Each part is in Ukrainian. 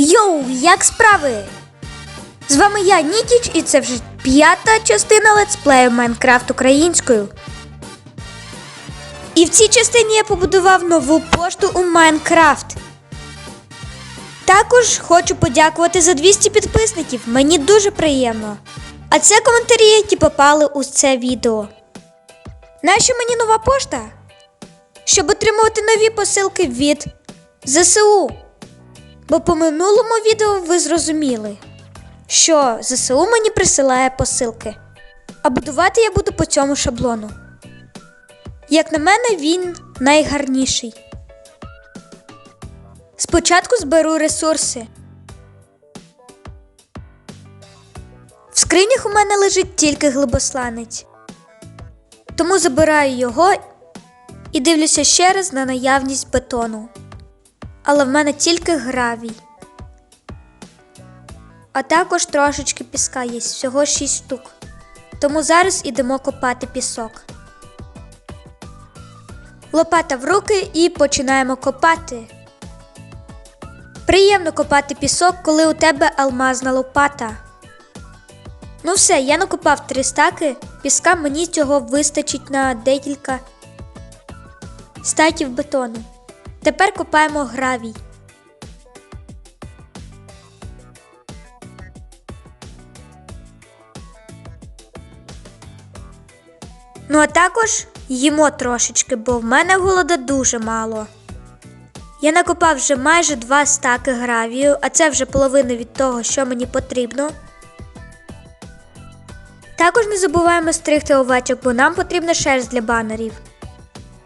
Йоу, як справи? З вами я, Нікіч, і це вже п'ята частина летсплею Майнкрафт українською. І в цій частині я побудував нову пошту у Майнкрафт. Також хочу подякувати за 200 підписників. Мені дуже приємно. А це коментарі, які попали у це відео. Нащо мені нова пошта? Щоб отримувати нові посилки від ЗСУ. Бо по минулому відео ви зрозуміли, що ЗСУ мені присилає посилки. А будувати я буду по цьому шаблону. Як на мене, він найгарніший. Спочатку зберу ресурси. В скринях у мене лежить тільки глибосланець. Тому забираю його і дивлюся ще раз на наявність бетону. Але в мене тільки гравій. А також трошечки піска є, всього 6 штук. Тому зараз ідемо копати пісок. Лопата в руки і починаємо копати. Приємно копати пісок, коли у тебе алмазна лопата. Ну все, я накопав три стаки, піска мені цього вистачить на декілька стаків бетону. Тепер копаємо гравій. Ну а також їмо трошечки, бо в мене голода дуже мало. Я накопав вже майже два стаки гравію, а це вже половина від того, що мені потрібно. Також не забуваємо стригти овечок, бо нам потрібна шерсть для банерів.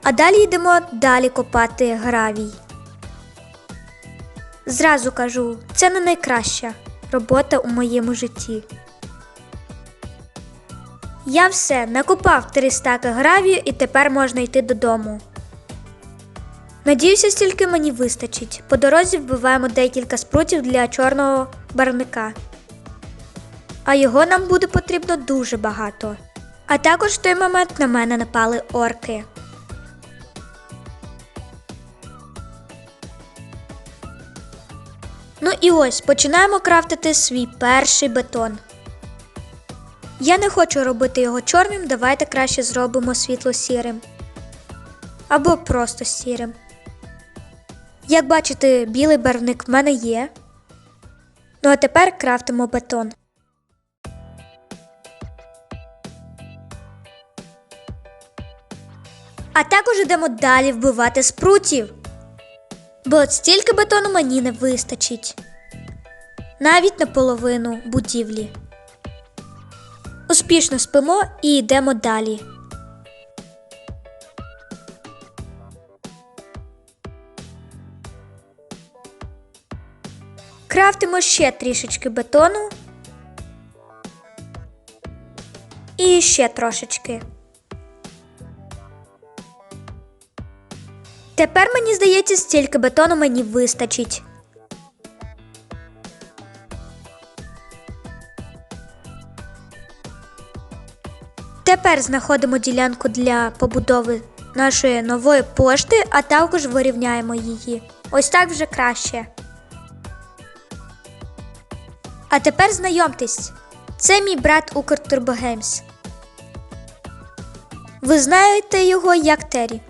А далі йдемо далі копати гравій. Зразу кажу, це не найкраща робота у моєму житті. Я все накопав три стаки гравію і тепер можна йти додому. Надіюся, стільки мені вистачить. По дорозі вбиваємо декілька спрутів для чорного барника. А його нам буде потрібно дуже багато. А також в той момент на мене напали орки. Ну і ось починаємо крафтити свій перший бетон. Я не хочу робити його чорним, давайте краще зробимо світло сірим. Або просто сірим. Як бачите, білий барвник в мене є. Ну а тепер крафтимо бетон. А також йдемо далі вбивати спрутів. Бо от стільки бетону мені не вистачить. Навіть на половину будівлі. Успішно спимо і йдемо далі. Крафтимо ще трішечки бетону. І ще трошечки. Тепер мені здається, стільки бетону мені вистачить. Тепер знаходимо ділянку для побудови нашої нової пошти, а також вирівняємо її. Ось так вже краще. А тепер знайомтесь, це мій брат Укртурбогеймс. Ви знаєте його як Террі.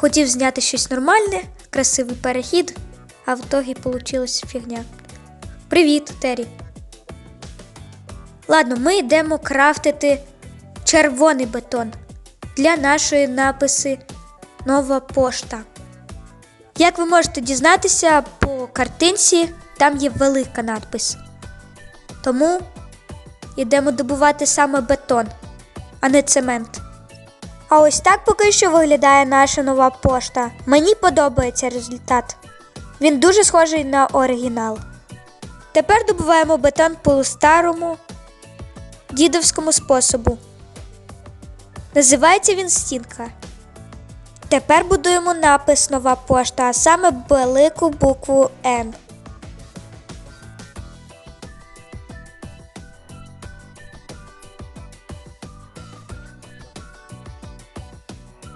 Хотів зняти щось нормальне, красивий перехід, а в ітогі получилась фігня. Привіт, Террі. Ладно, ми йдемо крафтити червоний бетон для нашої написи Нова пошта. Як ви можете дізнатися, по картинці там є велика надпис. Тому йдемо добувати саме бетон, а не цемент. А ось так поки що виглядає наша нова пошта. Мені подобається результат. Він дуже схожий на оригінал. Тепер добуваємо бетон по старому дідовському способу. Називається він стінка. Тепер будуємо напис нова пошта, а саме велику букву Н.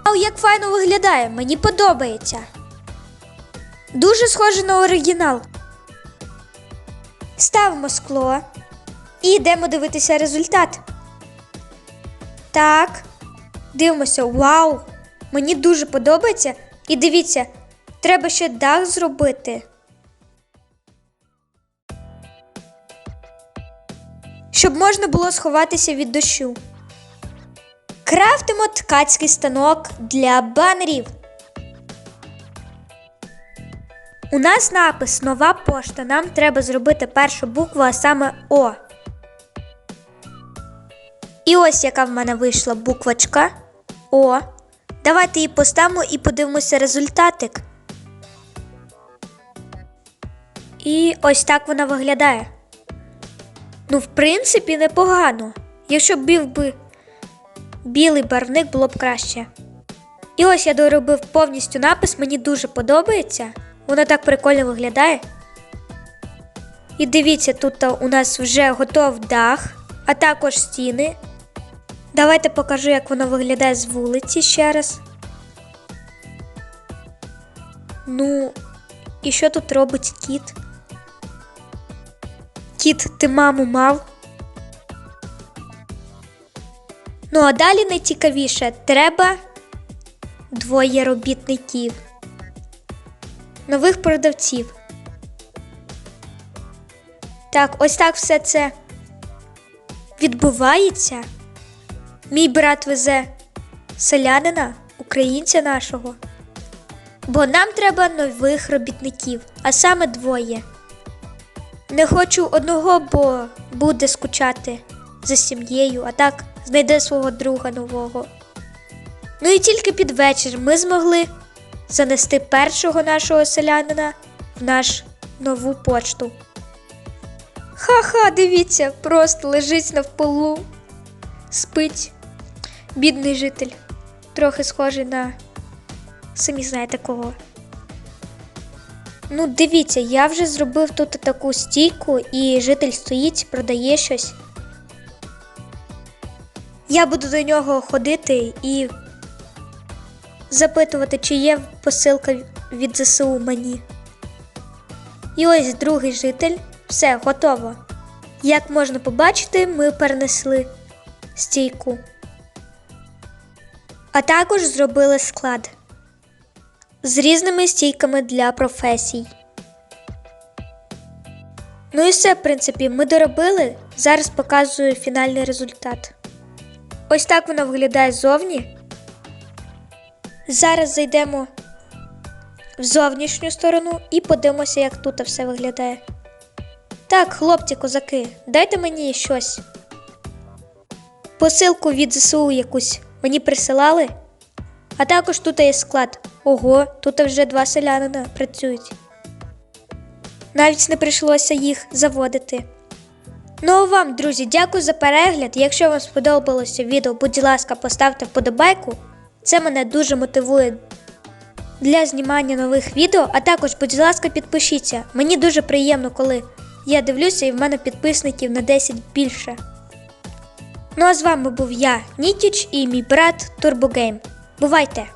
Вау, як файно виглядає, мені подобається. Дуже схоже на оригінал. Ставимо скло і йдемо дивитися результат. Так. Дивимося, вау! Мені дуже подобається. І дивіться, треба ще дах зробити. Щоб можна було сховатися від дощу. Крафтимо ткацький станок для банерів. У нас напис Нова пошта. Нам треба зробити першу букву, а саме О. І ось яка в мене вийшла буквочка О. Давайте її поставимо і подивимося результатик. І ось так вона виглядає. Ну, в принципі, непогано. Якщо б би білий барвник, було б краще. І ось я доробив повністю напис, мені дуже подобається. Воно так прикольно виглядає. І дивіться, тут у нас вже готов дах, а також стіни. Давайте покажу, як воно виглядає з вулиці ще раз. Ну, і що тут робить кіт? Кіт, ти маму мав? Ну, а далі найцікавіше треба двоє робітників, нових продавців. Так, ось так все це відбувається. Мій брат везе селянина, українця нашого. Бо нам треба нових робітників, а саме двоє. Не хочу одного, бо буде скучати за сім'єю, а так знайде свого друга нового. Ну і тільки під вечір ми змогли занести першого нашого селянина в наш нову почту. Ха-ха, дивіться, просто лежить навполу, спить. Бідний житель, трохи схожий на самі знаєте кого. Ну, дивіться, я вже зробив тут таку стійку, і житель стоїть, продає щось. Я буду до нього ходити і запитувати, чи є посилка від ЗСУ мені. І ось другий житель. Все, готово. Як можна побачити, ми перенесли стійку. А також зробили склад з різними стійками для професій. Ну і все, в принципі, ми доробили. Зараз показую фінальний результат. Ось так воно виглядає ззовні. Зараз зайдемо в зовнішню сторону і подивимося, як тут все виглядає. Так, хлопці, козаки, дайте мені щось. Посилку від ЗСУ якусь мені присилали. А також тут є склад. Ого, тут вже два селянина працюють. Навіть не прийшлося їх заводити. Ну а вам, друзі, дякую за перегляд. Якщо вам сподобалося відео, будь ласка, поставте вподобайку. Це мене дуже мотивує для знімання нових відео, а також, будь ласка, підпишіться. Мені дуже приємно, коли я дивлюся і в мене підписників на 10 більше. Ну а з вами був я, Нітіч, і мій брат Турбогейм. Бувайте!